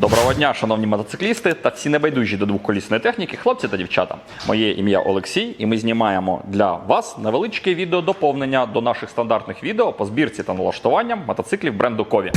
Доброго дня, шановні мотоциклісти та всі небайдужі до двохколісної техніки, хлопці та дівчата. Моє ім'я Олексій, і ми знімаємо для вас невеличке відео доповнення до наших стандартних відео по збірці та налаштуванням мотоциклів бренду Кові.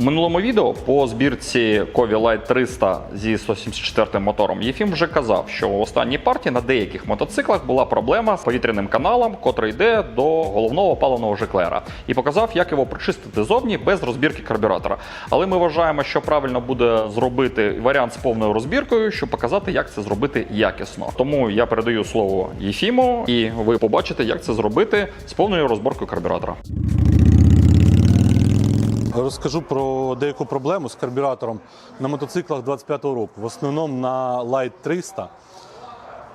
У минулому відео по збірці Кові Light 300 зі 174 мотором Єфім вже казав, що в останній партії на деяких мотоциклах була проблема з повітряним каналом, котрий йде до головного паливного жиклера, і показав, як його прочистити зовні без розбірки карбюратора. Але ми вважаємо, що правильно буде зробити варіант з повною розбіркою, щоб показати, як це зробити якісно. Тому я передаю слово Єфіму, і ви побачите, як це зробити з повною розборкою карбюратора. Розкажу про деяку проблему з карбюратором на мотоциклах 25-го року, в основному на Light 300.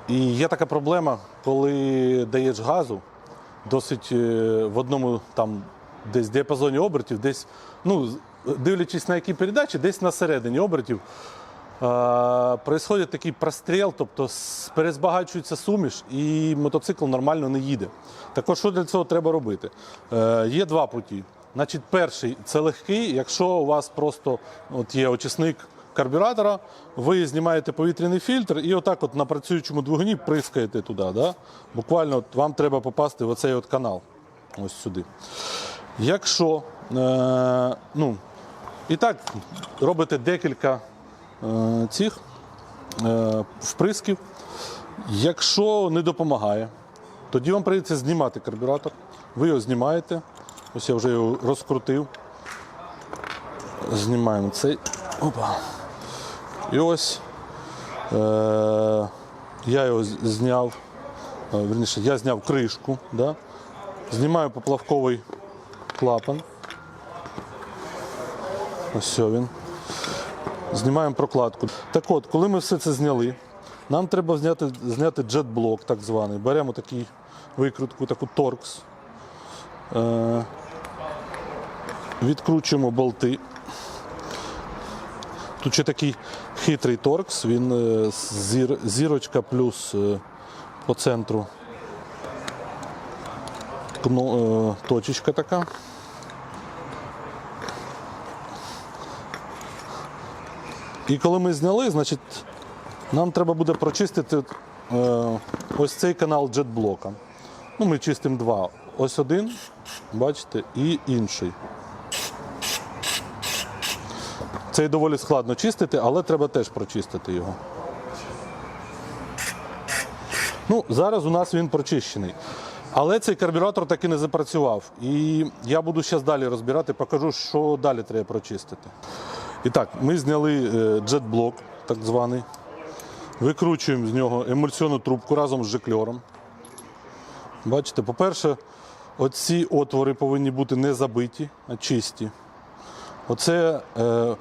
І є така проблема, коли даєш газу, досить е, в одному там десь діапазоні обертів, десь, ну, дивлячись на які передачі, десь на середині обертів. Е, Происходить такий простріл, тобто перезбагачується суміш, і мотоцикл нормально не їде. Також що для цього треба робити? Е, є два путі. Значить, перший це легкий, якщо у вас просто от є очисник карбюратора, ви знімаєте повітряний фільтр і отак от на працюючому двигуні прискаєте туди. Да? Буквально от вам треба попасти в оцей от канал. Ось сюди. Якщо е, ну, і так робите декілька е, цих е, вприсків, якщо не допомагає, тоді вам прийдеться знімати карбюратор. Ви його знімаєте. Ось я вже його розкрутив. Знімаємо цей. Опа. І ось е, я його зняв. е, Верніше, я зняв кришку. Да? Знімаю поплавковий клапан. Ось він. Знімаємо прокладку. Так от, коли ми все це зняли, нам треба зняти, зняти джетблок, так званий. Беремо такий викрутку, таку торкс. Е, відкручуємо болти. Тут ще такий хитрий торкс, він е, зір, зірочка плюс е, по центру точечка така. І коли ми зняли, значить, нам треба буде прочистити ось цей канал джетблока. Ну, ми чистимо два. Ось один, бачите, і інший. Цей доволі складно чистити, але треба теж прочистити його. Ну, зараз у нас він прочищений. Але цей карбюратор таки не запрацював. І я буду зараз далі розбирати, покажу, що далі треба прочистити. І так, ми зняли е, джетблок, так званий. Викручуємо з нього емульсіонну трубку разом з жикльором. Бачите, по-перше, оці отвори повинні бути не забиті, а чисті. Оце е,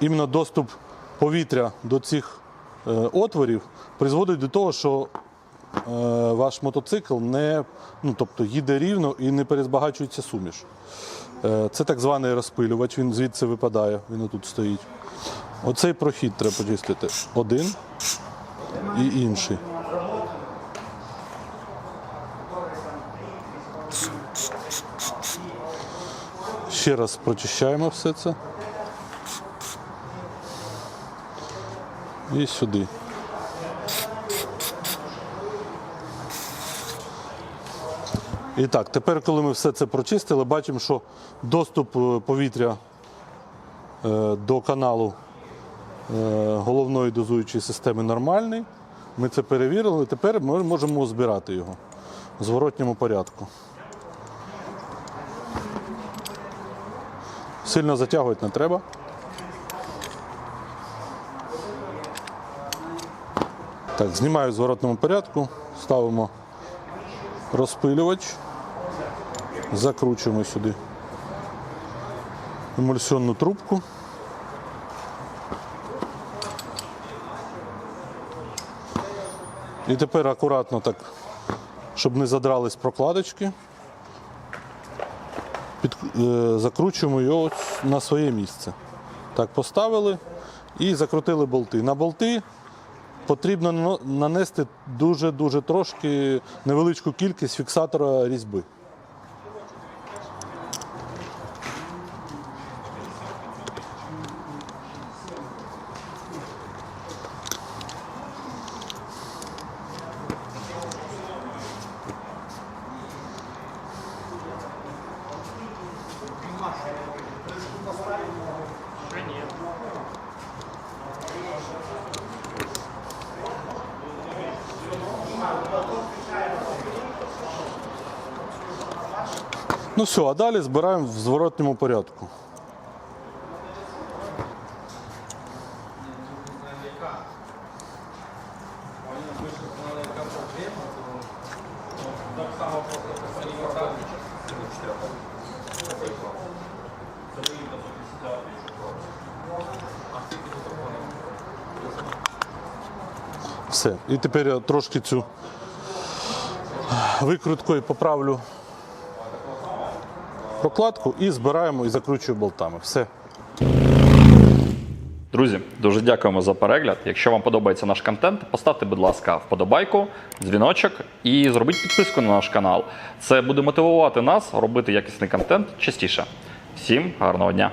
іменно доступ повітря до цих е, отворів призводить до того, що е, ваш мотоцикл не, ну, тобто їде рівно і не перезбагачується суміш. Е, Це так званий розпилювач, він звідси випадає, він отут стоїть. Оцей прохід треба почистити. Один і інший. Ще раз прочищаємо все це. І сюди. І так, тепер, коли ми все це прочистили, бачимо, що доступ е, повітря е, до каналу е, головної дозуючої системи нормальний. Ми це перевірили. Тепер ми можемо збирати його в зворотньому порядку. Сильно затягувати не треба. Так, знімаю в зворотному порядку, ставимо розпилювач, закручуємо сюди емульсіонну трубку. І тепер акуратно так, щоб не задрались прокладочки, під, е, закручуємо його на своє місце. Так, поставили і закрутили болти. На болти потрібно нанести дуже-дуже трошки невеличку кількість фіксатора різьби. Ну все, а далі збираємо в зворотньому порядку. Все. І тепер я трошки цю викруткою поправлю прокладку і збираємо і закручуємо болтами. Все. Друзі, дуже дякуємо за перегляд. Якщо вам подобається наш контент, поставте, будь ласка, вподобайку, дзвіночок і зробіть підписку на наш канал. Це буде мотивувати нас робити якісний контент частіше. Всім гарного дня!